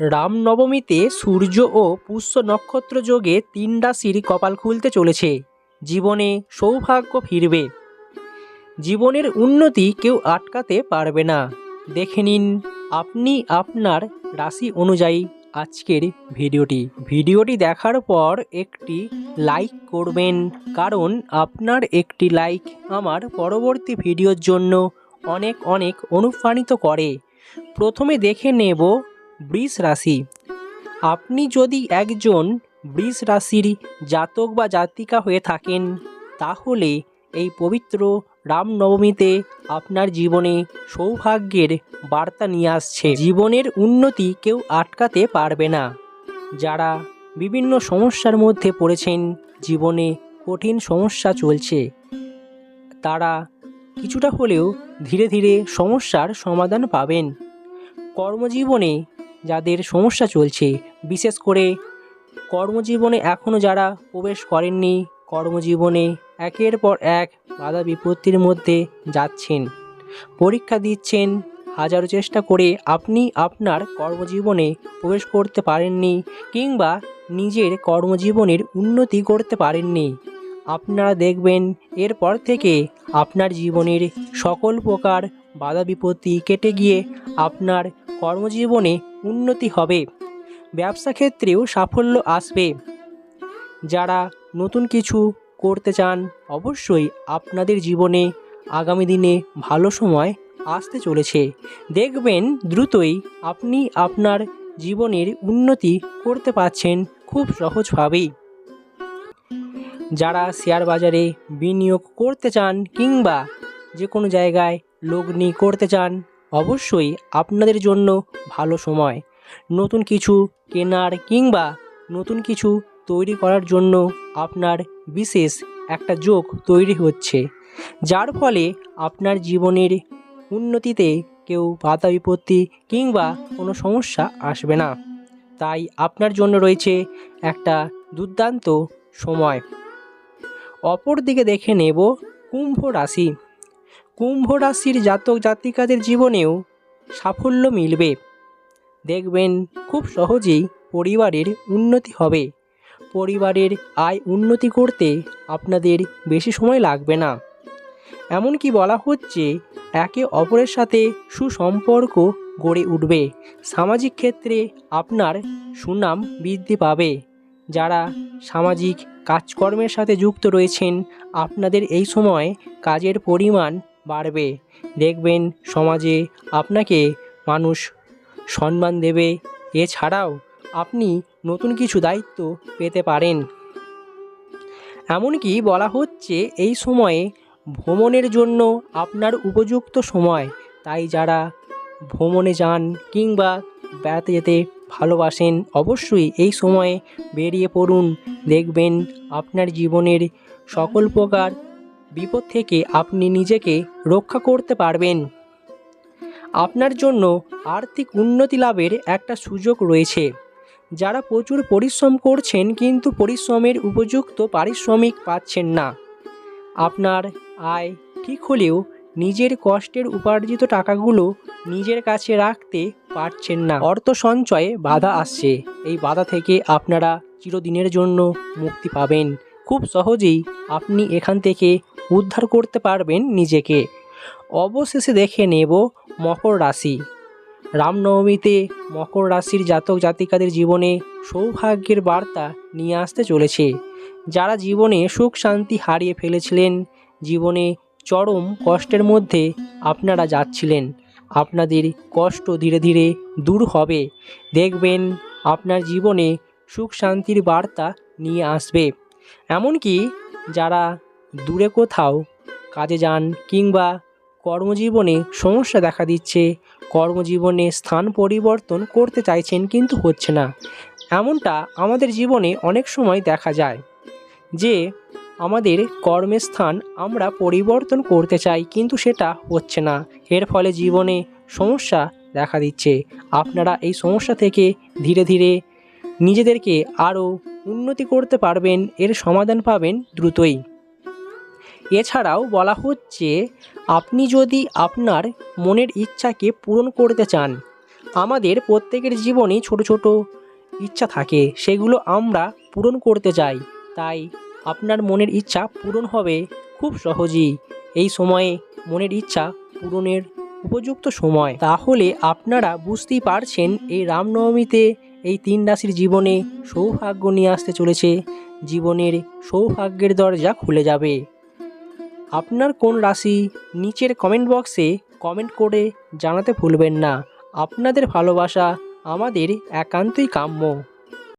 রামনবমীতে সূর্য ও পুষ্য নক্ষত্র যোগে তিন রাশির কপাল খুলতে চলেছে। জীবনে সৌভাগ্য ফিরবে। জীবনের উন্নতি কেউ আটকাতে পারবে না। দেখে নিন, আপনি আপনার রাশি অনুযায়ী আজকের ভিডিওটি। ভিডিওটি দেখার পর একটি লাইক করবেন, কারণ আপনার একটি লাইক আমার পরবর্তী ভিডিওর জন্য অনেক অনেক অনুপ্রাণিত করে। প্রথমে দেখে নেব বৃষ রাশি। আপনি যদি একজন বৃষ রাশির জাতক বা জাতিকা হয়ে থাকেন, তাহলে এই পবিত্র রামনবমীতে আপনার জীবনে সৌভাগ্যের বার্তা নিয়ে আসছে। জীবনের উন্নতি কেউ আটকাতে পারবে না। যারা বিভিন্ন সমস্যার মধ্যে পড়েছেন, জীবনে কঠিন সমস্যা চলছে। তারা কিছুটা হলেও ধীরে ধীরে সমস্যার সমাধান পাবেন। কর্মজীবনে যাদের সমস্যা চলছে, বিশেষ করে কর্মজীবনে এখনও যারা প্রবেশ করেননি, কর্মজীবনে একের পর এক বাধা বিপত্তির মধ্যে যাচ্ছেন। পরীক্ষা দিচ্ছেন, হাজারো চেষ্টা করে আপনি আপনার কর্মজীবনে প্রবেশ করতে পারেননি কিংবা নিজের কর্মজীবনের উন্নতি করতে পারেননি। আপনারা দেখবেন, এরপর থেকে আপনার জীবনের সকল প্রকার বাধা বিপত্তি কেটে গিয়ে আপনার কর্মজীবনে উন্নতি হবে। ব্যবসা ক্ষেত্রেও সাফল্য আসবে। যারা নতুন কিছু করতে চান, অবশ্যই আপনাদের জীবনে আগামী দিনে ভালো সময় আসতে চলেছে। দেখবেন দ্রুতই আপনি আপনার জীবনের উন্নতি করতে পারছেন খুব সহজভাবেই। যারা শেয়ার বাজারে বিনিয়োগ করতে চান কিংবা যে কোনো জায়গায় লগ্নি করতে চান অবশ্যই আপনাদের জন্য ভালো সময়। নতুন কিছু কেনার কিংবা নতুন কিছু তৈরি করার জন্য আপনার বিশেষ একটা যোগ তৈরি হচ্ছে, যার ফলে আপনার জীবনের উন্নতিতে কেউ বাধা বিপত্তি কিংবা কোনো সমস্যা আসবে না। তাই আপনার জন্য রয়েছে একটা দুর্দান্ত সময়। অপর দিকে দেখে নেব কুম্ভ রাশি। কুম্ভ রাশির জাতক জাতিকাদের জীবনেও সাফল্য মিলবে। দেখবেন খুব সহজেই পরিবারের উন্নতি হবে। পরিবারের আয় উন্নতি করতে আপনাদের বেশি সময় লাগবে না। এমনকি বলা হচ্ছে, একে অপরের সাথে সুসম্পর্ক গড়ে উঠবে। সামাজিক ক্ষেত্রে আপনার সুনাম বৃদ্ধি পাবে। যারা সামাজিক কাজকর্মের সাথে যুক্ত রয়েছেন, আপনাদের এই সময় কাজের পরিমাণ বাড়বে। দেখবেন সমাজে আপনাকে মানুষ সম্মান দেবে। এছাড়াও আপনি নতুন কিছু দায়িত্ব পেতে পারেন। এমনকি বলা হচ্ছে এই সময়ে ভ্রমণের জন্য আপনার উপযুক্ত সময়। তাই যারা ভ্রমণে যান কিংবা বেড়াতে যেতে ভালোবাসেন, অবশ্যই এই সময়ে বেরিয়ে পড়ুন। দেখবেন আপনার জীবনের সকল প্রকার বিপদ থেকে আপনি নিজেকে রক্ষা করতে পারবেন। আপনার জন্য আর্থিক উন্নতি লাভের একটা সুযোগ রয়েছে। যারা প্রচুর পরিশ্রম করছেন কিন্তু পরিশ্রমের উপযুক্ত পারিশ্রমিক পাচ্ছেন না। আপনার আয় ঠিক হলেও নিজের কষ্টের উপার্জিত টাকাগুলো নিজের কাছে রাখতে পারছেন না। অর্থ সঞ্চয়ে বাধা আসছে। এই বাধা থেকে আপনারা চিরদিনের জন্য মুক্তি পাবেন। খুব সহজেই আপনি এখান থেকে উদ্ধার করতে পারবেন নিজেকে। অবশেষে দেখে নেব মকর রাশি। রামনবমীতে মকর রাশির জাতক জাতিকাদের জীবনে সৌভাগ্যের বার্তা নিয়ে আসতে চলেছে। যারা জীবনে সুখ শান্তি হারিয়ে ফেলেছিলেন, জীবনে চরম কষ্টের মধ্যে আপনারা যাচ্ছিলেন। আপনাদের কষ্ট ধীরে ধীরে দূর হবে। দেখবেন আপনার জীবনে সুখ শান্তির বার্তা নিয়ে আসবে। এমনকি যারা দূরে কোথাও কাজে যান কিংবা কর্মজীবনে সমস্যা দেখা দিচ্ছে, কর্মজীবনে স্থান পরিবর্তন করতে চাইছেন কিন্তু হচ্ছে না। এমনটা আমাদের জীবনে অনেক সময় দেখা যায় যে আমাদের কর্মের স্থান আমরা পরিবর্তন করতে চাই কিন্তু সেটা হচ্ছে না। এর ফলে জীবনে সমস্যা দেখা দিচ্ছে। আপনারা এই সমস্যা থেকে ধীরে ধীরে নিজেদেরকে আরও উন্নতি করতে পারবেন, এর সমাধান পাবেন দ্রুতই। এছাড়াও বলা হচ্ছে, আপনি যদি আপনার মনের ইচ্ছাকে পূরণ করতে চান, আমাদের প্রত্যেকের জীবনেই ছোট ছোট ইচ্ছা থাকে, সেগুলো আমরা পূরণ করতে চাই। তাই আপনার মনের ইচ্ছা পূরণ হবে খুব সহজেই। এই সময়ে মনের ইচ্ছা পূরণের উপযুক্ত সময়। তাহলে আপনারা বুঝতেই পারছেন, এই রামনবমীতে এই তিন রাশির জীবনে সৌভাগ্য নিয়ে আসতে চলেছে। জীবনের সৌভাগ্যের দরজা খুলে যাবে। আপনার কোন রাশি নিচের কমেন্ট বক্সে কমেন্ট করে জানাতে ভুলবেন না। আপনাদের ভালোবাসা আমাদের একান্তই কাম্য।